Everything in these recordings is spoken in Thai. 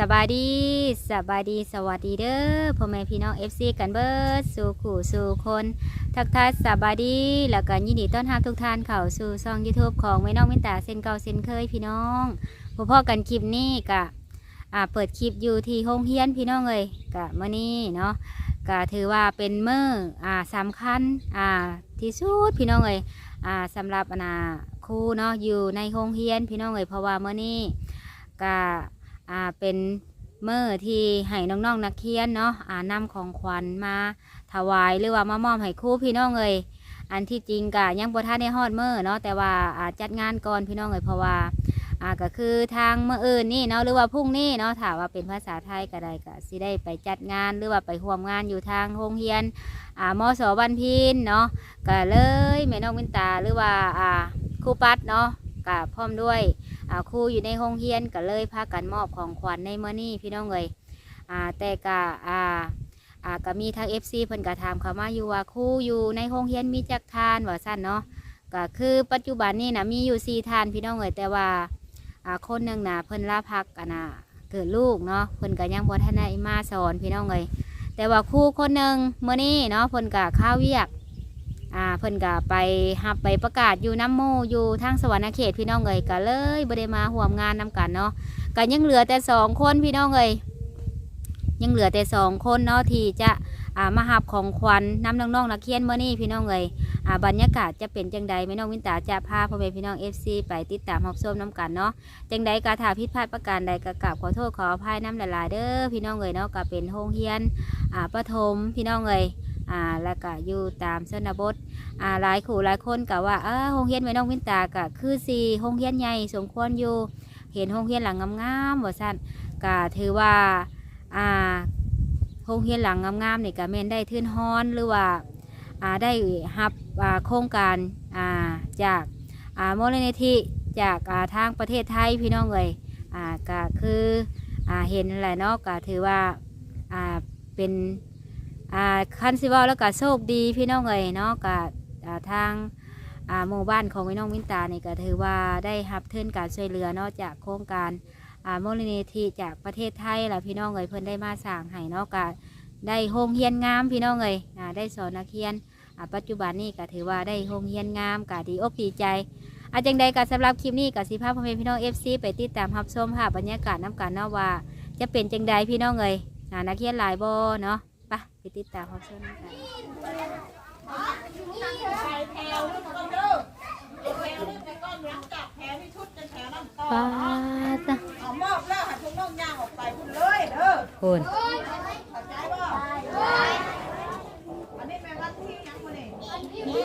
บสบายดีสบายดีสวัสดีเด้อพ่อแม่พี่น้อง FC กันเบิร์ดสู่ขู่สู่คน ทักทายสบายดี แล้วก็ยินดีต้อนรับทุกท่านเข้าสู่ช่อง YouTube ของแม่น้องมินตาเส้นเก่าเส้นเคยพี่น้องพ่อพ่อกันคลิปนี้กะอ่าเปิดคลิปอยู่ที่โรงเรียนพี่น้องเลยกะมื่อนี้เนาะก็ถือว่าเป็นเมื้ออ่าสำคัญอ่าที่สุดพี่น้องเลยอ่าสำหรับอนาครูเนาะอยู่ในโรงเรียนพี่น้องเลยเพราะว่าเมื่อนี้ก็ อ่าเป็นเมื้อที่ให้น้องๆนักเรียนเนาะอ่านำของขวัญมาถวายหรือว่ามามอบให้ครู่พี่น้องเลยอันที่จริงกะยังบ่ทันได้ฮอดเมื้อเนาะแต่ว่าอาจัดงานก่อนพี่น้องเลยเพราะว่าอ่าก็คือทางเมื้ออื่นนี่เนาะหรือว่าพรุ่งนี้เนาะถ้าว่าเป็นภาษาไทยก็ได้ก็สิได้ไปจัดงานหรือว่าไปร่วมงานอยู่ทางโรงเรียนอ่ามสบันพินเนาะก็เลยแม่น้องวินตาหรือว่าอ่าครูปัดเนาะก็พร้อมด้วย อ่าครูอยู่ในโรงเรียนก็เลยพากันมอบของขวัญในเมื้อนี้พี่น้องเลยอ่าแต่ก็อ่าอ่าก็มีทาง FC เพิ่นก็ถามเข้ามาอยู่ว่าครูอยู่ในโรงเรียนมีจักทานว่าซั่นเนาะก็คือปัจจุบันนี้นะมีอยู่สี่ทานพี่น้องเอยแต่ว่าอ่าคนหนึ่งนะเพิ่นลาพักอันนะเกิดลูกเนาะเพิ่นก็ยังบ่ทันได้มาสอนพี่น้องเอยแต่ว่าครูคนหนึ่งเมื่อนี้เนาะเพิ่นก็ข้าวเวียก อ่าเพิ่นก็ไปหับไปประกาศอยู่น้ำโมอยู่ทางสวรรณเขตพี่น้องเอ๋ยก็เลยบ่ได้มาร่วมงานนำกันเนาะก็ยังเหลือแต่สองคนพี่น้องเอ๋ยยังเหลือแต่สองคนเนาะที่จะอ่ามาหับของขวัญนำน้องๆนักเรียนเมื่อนี้พี่น้องเลยอ่าบรรยากาศจะเป็นจังใดแม่น้องวินตาจะพาพ่อแม่พี่น้องเอฟซีไปติดตามรับชมน้ำกันเนาะจังใดกาถาผิพลาดประการใดก็กราบขอโทษขออภัยน้ำหลายๆเด้อพี่น้องเลยเนาะก็เป็นโรงเรียนอ่าประถมพี่น้องเลย อ่าแล้วก็อยู่ตามชนบทอ่าหลายขู่หลายคนก็ว่าเออโรงเรียนแม่น้องวินตาก็คือสี่โรงเรียนใหญ่สมควรอยู่ เห็นโรงเรียนหลังงามๆว่าสั้นก็ถือว่าอ่าโรงเรียนหลังงามๆนี่ก็แม่นได้ทื่นฮ้อนหรือว่าอ่าได้รับอ่าโครงการอ่าจากอ่ามูลนิธิจากอ่าทางประเทศไทยพี่น้องเลยอ่าก็คืออ่าเห็นแหละเนาะก็ถือว่าอ่าเป็น อ่าคันสิว่าแล้วก็โชคดีพี่น้องเลยเนาะก็อ่าทางหมู่บ้านของพี่น้องวินตานี่ก็ถือว่าได้รับเทินการช่วยเหลือเนาะจากโครงการมูลนิธิจากประเทศไทยล่ะพี่น้องเอ๋ยเพิ่นได้มาสร้างให้เนาะก็ได้โฮงเฮียนงามพี่น้องเอ๋ยได้สอนนักเรียนปัจจุบันนี้ก็ถือว่าได้โฮงเฮียนงามก็ดีอกดีใจอาจังใดก็สำหรับคลิปนี้ก็สิพาพ่อแม่พี่น้อง FC ไปติดตามรับชมภาพบรรยากาศน้ำกันเนาะว่า จะเป็นจังใดพี่น้องเอ๋ยนักเรียนหลายโบเนาะ ไปไปติดตามรับชมกันป้าจ้ะเอามอบแล้วให้พวกน้องย่างออกไปพุ่นเลยเด้อคุณอันนี้แม่วันที่ยังมื้อนี้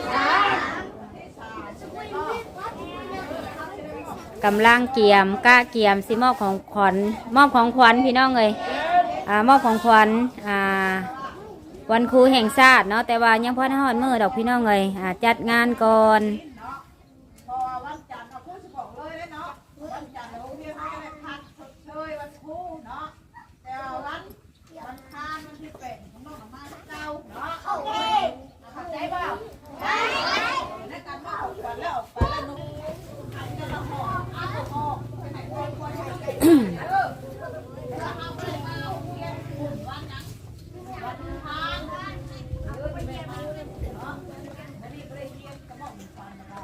กำลังเกียมก้าเกียมสิมอบของขวัญมอบของขวัญพี่น้องเลยอ่ามอบของขวัญอ่า วันครูแห่งชาติเนาะแต่ว่ายังพอหอดมือดอกพี่น้องเลยอาจัดงานก่อน พอวันจันทร์เอาครูสิบอกเลยเนาะวันจันทร์โรงเรียนเขาจะได้พักชดเชยวันครูเนาะแต่ว่าวันวันคานวันที่แปดของน้องเอามาเจ้าเนาะเข้าใจบ่ได้ในการมาออกก่อนแล้วออกไปแล้วนุ่มอันจะละหอกอันละหอกไปไหนคนคนให้ใจเด้อแล้วเอาไปมาโรงเรียนอุ่นวันนั้นวันคานเออไปแม่มาเนาะอันนี้ก็เลยเรียนกระหม่อมฟันนะคะ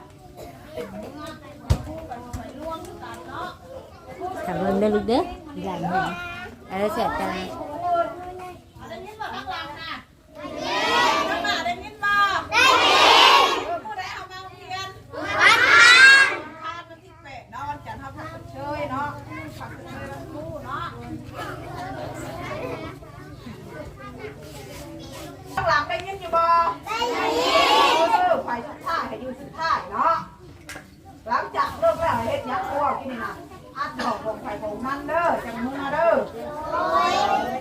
คู่กันไปร่วมกันเนาะ ทำเบิ่งเด้อลูกเด้ออย่างหนึ่งเออเสร็จกันได้ยินบ่ข้างหลังน่ะข้างหน้าได้ยินบ่ได้ยินผู้ใดเอามาเรียนวันคานคานวันที่แปดเนาะวันจันทร์เฮาพักเชยเนาะพักเชยวันครูเนาะข้างหลังได้ยินอยู่บ่ได้ยินเออไปสุดท้ายให้อยู่สุดท้ายเนาะหลังจากเลิกแล้วให้เฮ็ดหยังตัวกินนี่นะ อัดดอกของไผ่ของมันเด้อจังมือเด้อโดย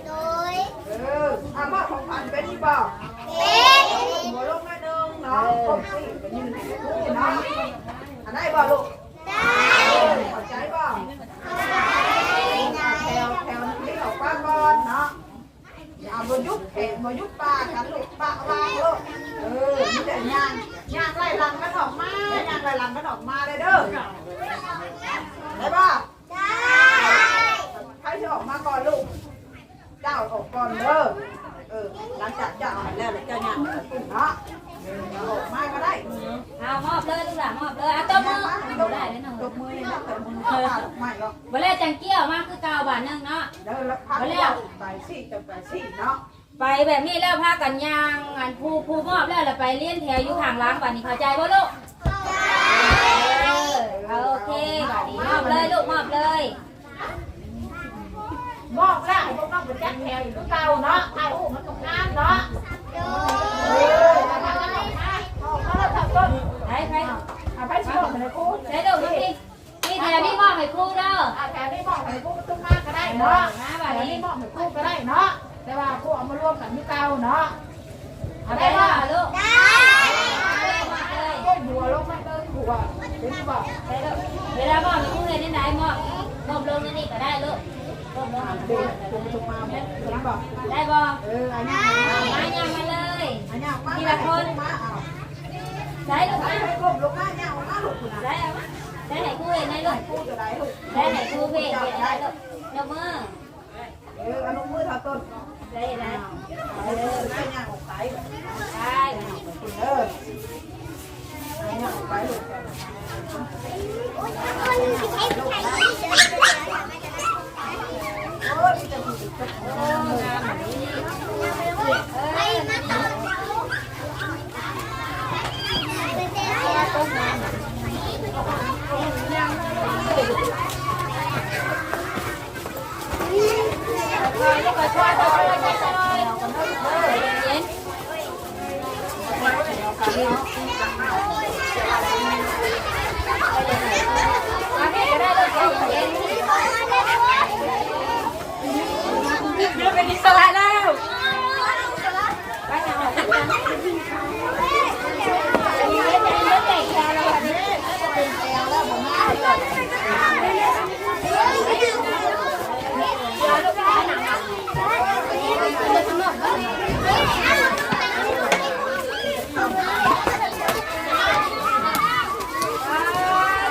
โดยเอออามาของพันเป็นที่บ่เป็นหัวลงแม่นึงเนาะครบสี่เป็นยืนให้คู่เนาะอันได้บ่ลูกได้เข้าใจบ่แถวแถวนี้ออกป้าก่อนเนาะเอาบ่ยุบแขนบ่ยุบปลากันลูกปลากวางลูกเออมีแต่ย่างยางไล่หลังกันออกมาย่างไล่หลังกันออกมาเลยเด้อ ได้ป่ะได้ใครจะออกมาก่อน อบเลยลูกหลานมอบเลยอะตบมือบ่ได้เลยน้อง ตบมือเลยนะตบมือเข้ามาไม่หรอก บ่ แล้วจังเกี้ยวมากคือเก่าบาทหนึงเนาะเดินแล้วพักแล้ว ไปสิจะไปสิเนาะไปแบบนี้แล้วพากันย่างอันผู้ผู้มอบแล้วแล้วไปเลี้ยนแถวอยู่ข้างล้างบัดนี้เข้าใจบ่ลูกเออเอาโอเคบัดนี้มอบเลยลูกมอบเลยมอบแล้วพวกน้องเป็นแจ็คแถวอยู่เก่าเนาะเอาอู้มันตกน้ำเนาะเออมาทำกันหน่อยนะเขาเราทำต้นไปไปเอาไปชิมเลยครู ใช้ลูกมาพี่นี่ แถวนี้มอบให้ครูเด้ออาแถวนี้มอบให้ครูตุ้มมากก็ได้เนาะแถวนี้มอบให้ครูก็ได้เนาะแต่ว่าครูเอามารวมกันที่เก่าเนาะเอาได้ได้บ่ป่ะลูกได้มอบเลยก้มหัวลงมาเติมหัวเป็นบอกได้ลูกเวลามอบให้ครูเรียนได้ไหนมอบมอบลงนี่ก็ได้ลูกมอบลงเด็กถูกถูกมาแม่เป็นบอกได้บ่เอออันนี้มาย่างมาเลยอันนี้มาทีละคนมาเอาใช้ลูกไปมาให้ก้มลงมาเนี่ยเอามาลูกคุณได้เอามา ได้ให้ครูเห็นได้ลูกพูดจะได้ลูกได้ให้ครูเห็นได้ลูกยกมือเอออนุมือเท่าต้นได้ได้เออได้เนี่ยออกไปได้เอออันนี้ออกไปลูกคนที่ใช้ผู้ชายที่เดินโอ้ยจะถูกจะโอ้งามแบบนี้ไปมาต่อเป็นเจ้าต้นน้ำ คอยลูกคอยคอยคอยคอยคอย เย็นมาพี่ก็ได้ลูกเย็นเป็นอิสระแล้วไปหาหมอที่กันมีเยอะแยะเยอะแยะแค่แล้วแบบนี้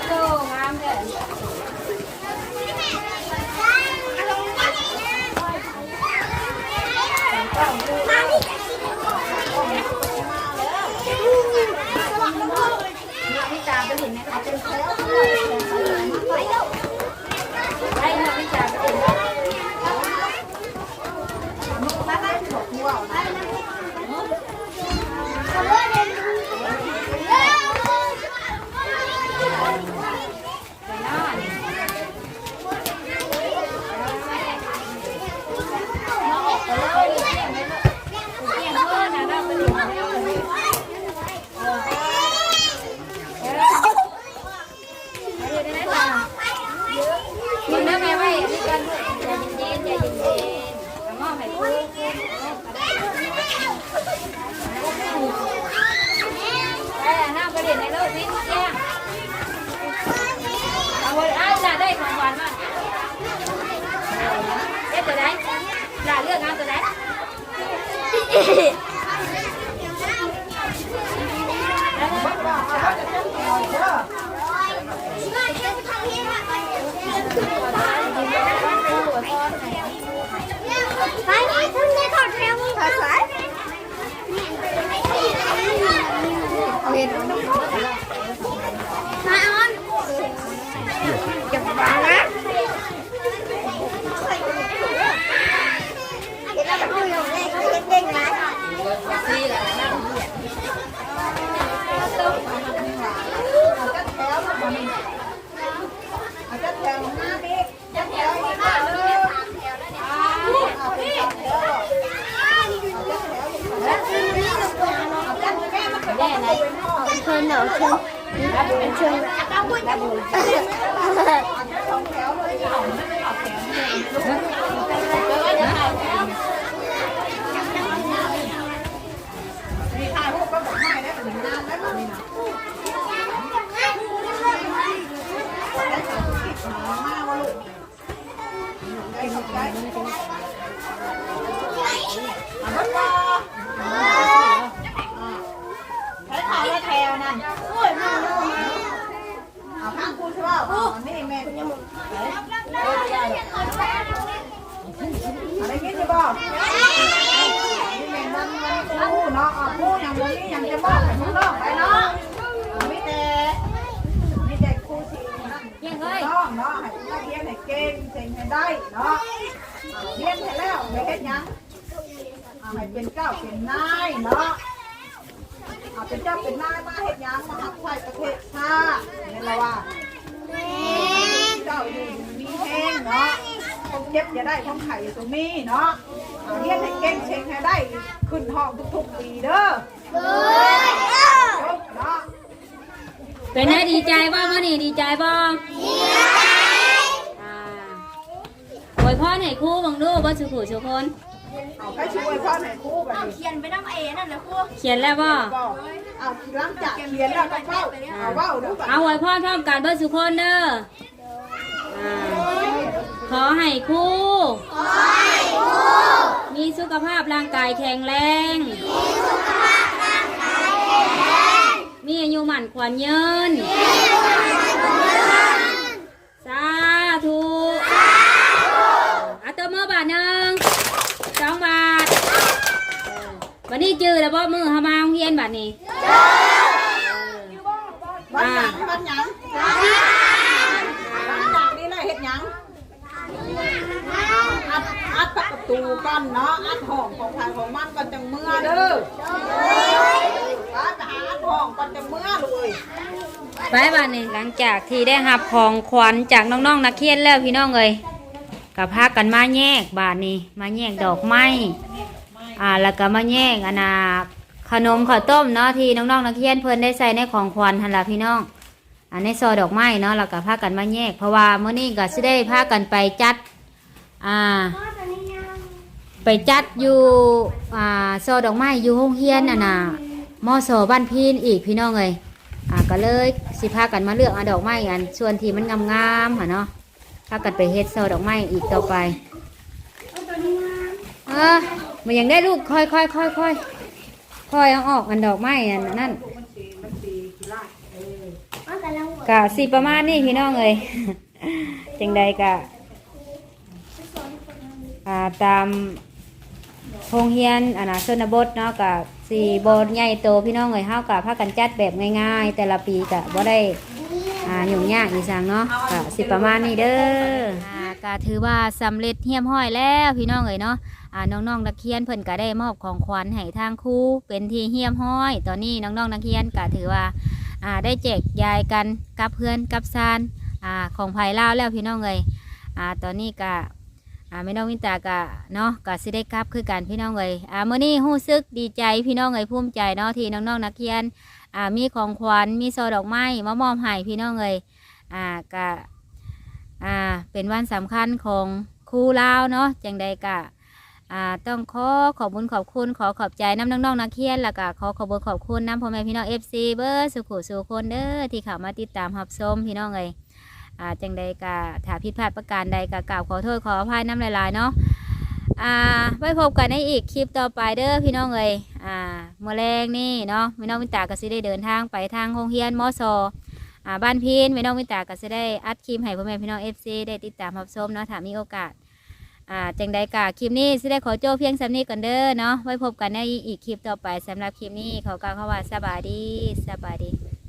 โตงามเด้อ พี่ตามไปเห็นนะคะเป็นแล้วได้เนาะพี่ตามไปเห็น มาได้บอกหัวนะ ไปนอนน้องออกไปเลยเกี่ยงเลยเกี่ยงเพื่อนนะเราไปดูเออเออไปดูได้ไหมจ๊ะมึงนะแม่ไว้นี่กันใจเย็นๆใจเย็นๆมอบให้กูไปอะน้ำไปเด่นในโลกนี้เกี่ยง เอาไว้อ้าวจ่า ได้ของหวานมากเอ๊ะตัวไหนจ่าเลือกงานตัวไหนแล้วนะ ว่าเขาจะเป็นหัวเด้อ ไปคุณจะถอดแถวมึงถอดสายเห็นมาออนอย่าบังนะเดี๋ยวเราไปดูอย่างแรกเขาเด้งๆนะ นี่แหละนั่ง เอาจะแถวมาบ่นี่เอาจะแถวมาดิจะแถวอีกมาเลยเอาไปแถวเด้อเอาจะแถวอีกมาเอาจะแม่มาเป็น แย่ไหน เชิญเหรอเชิญเชิญเอาบุญเอาบุญ สองแถวเลยเอาไม่ได้เอาแถวนี่ถ่ายรูปก็บอกไม่ได้เป็นงานแล้วนี่นะได้สาวกิจมามาว่าลูกได้ขอบใจอะพ่อใช้ถ่ายแล้วแถวนั่นโอ้ยมาลูกมาเอาข้างกูใช่ป่ะอ๋อนี่แม่คุณยังมึง เออ ได้เนาะอ่าเรียนให้แล้วไม่เฮ็ดหยัง อ่าให้เป็นเจ้าเป็นนายเนาะเอาเป็นเจ้าเป็นนายมาเฮ็ดหยังมาหักไฟประเทศชาตินี่ละว่าเจ้าอยู่มีแห้งเนาะต้องเจ็บอย่าได้ต้องไข่อยู่ตรงนี้เนาะเอาเรียนให้เก่งเชงให้ได้ขึ้นห้องทุกๆปีเด้อจบเนาะเป็นไงดีใจบ่มื่อนี่ดีใจบ่ดีใจอ่าอวยพรให้ครูบังดูบ่สุขุสุคน เอาไปช่วยพ่อไหนครู่กันดิเขียนไปน้ำเอนั่นแหละครูเขียนแล้วบ่ก็เอาหลังจากเขียนแล้วก็เฝ้าเอาเฝ้าดูก่อนเอาอวยพรพร้อมกันเบิดสุคนเด้ออ่าขอให้ครูมีสุขภาพร่างกายแข็งแรง มีอายุหมั่นขวัญยืนสาธุอาตัวมือบาทหนึ่งสองบาทเออ วันนี้จื้อแล้วบ่มือเฮามาโรงเรียนบัดนี้วันหยังวันหยังหลังจากนี้เลยเฮ็ดหยังอัดอัดประตูกันเนาะอัดห้องของใครของมันก็จังเมื่อเด้อไปไปหาอัดห้องก็จังเมื่อเลยไปบ้านนี่หลังจากที่ได้รับของขวัญจากน้องๆนักเรียนแล้วพี่น้องเอ้ยกับพากันมาแยกบาทนี่มาแยกดอกไม้ อ่าแล้วก็มาแยกอันนาขนมข้าวต้มเนาะที่น้องๆนักเรียนเพิ่นได้ใส่ในของขวัญหั่นล่ะพี่น้องอันในซอดอกไม้เนาะแล้วก็พากันมาแยก เพราะว่ามื้อนี้ก็สิได้พากันไปจัดอ่าไปจัดอยู่อ่าซอดอกไม้อยู่ห้องเฮียนอะนะมอสอบ้านพีนอีกพี่น้องเลยอ่าก็เลยสิพากันมาเลือกเอาดอกไม้กันส่วนที่มันงามๆค่ะเนาะพากันไปเฮ็ดซอดอกไม้อีกต่อไปเออ มันยังได้ลูกค่อยๆค่อยค่อยค่อยเอาออกอันดอกไม้อันนั่นกะสิประมาณนี้พี่น้องเลยจังใดกะตามโรงเรียนอนาชนบทเนาะกับสี่บทใหญ่โตพี่น้องเอ้ยเฮากับพากันจัดแบบง่ายๆ แต่ละปีก็บ่ได้อ่ายุ่งยากอีสังเนาะก็สิประมาณนี้เด้ออ่าก็ถือว่าสำเร็จเฮียมห้อยแล้วพี่น้องเอ้ยเนาะ น้องๆนักเรียนเพิ่นก็ได้มอบของขวัญให้ทางครูเป็นที่เฮี้ยมห้อย ตอนนี้น้องๆนักเรียนก็ถือว่าได้แจกยายกันกับเพื่อนกับซานอของภายลาวแล้วพี่น้องเอ้ยอตอนนี้ก็ไม่น้องวินตากะเนาะกะสิได้กลับคือกันพี่น้องเอ้ยอ่ามื้อนี้ฮู้สึกดีใจพี่น้องเอ้ยภูมิใจเนาะที่น้องๆนักเรียนอ่ามีของขวัญมีโซดอกไม้มามอบให้พี่น้องเอ้ยอ่ากะอ่าเป็นวันสำคัญของครูลาวเนาะจังใดกะ อ่าต้องขอขอบคุญขอบคุณขอขอบใจน้ำน้องๆนักเรียนแล้วก็ขอขอบคุณขอบคุณน้ำพ่อแม่พี่น้อง FC เบอร์สุขุสุคนเด้อที่เข้ามาติดตามรับชมพี่น้องเอ้ยอ่าจังใดกะถ้าผิดพลาดประการใดกะกล่าวขอโทษขออภัยน้ำลายๆเนาะอ่าไว้พบกันในอีกคลิปต่อไปเด้อพี่น้องเอ้ยอ่าเมื่อแรงนี่เนาะพี่น้องวินตาก็สิได้เดินทางไปทางโรงเรียนมอซออ่าบ้านพีนพี่น้องวินตาก็สิได้อัดคลิปให้พ่อแม่พี่น้องเอฟซีได้ติดตามรับชมเนาะถ้ามีโอกาส อ่าจังใดกะคลิปนี้สิได้ขอโจ้เพียงสำนี้ก่อนเด้อเนาะไว้พบกันในอีกคลิปต่อไปสำหรับคลิปนี้ขอกล่าวคำว่าสบายดีสบายดี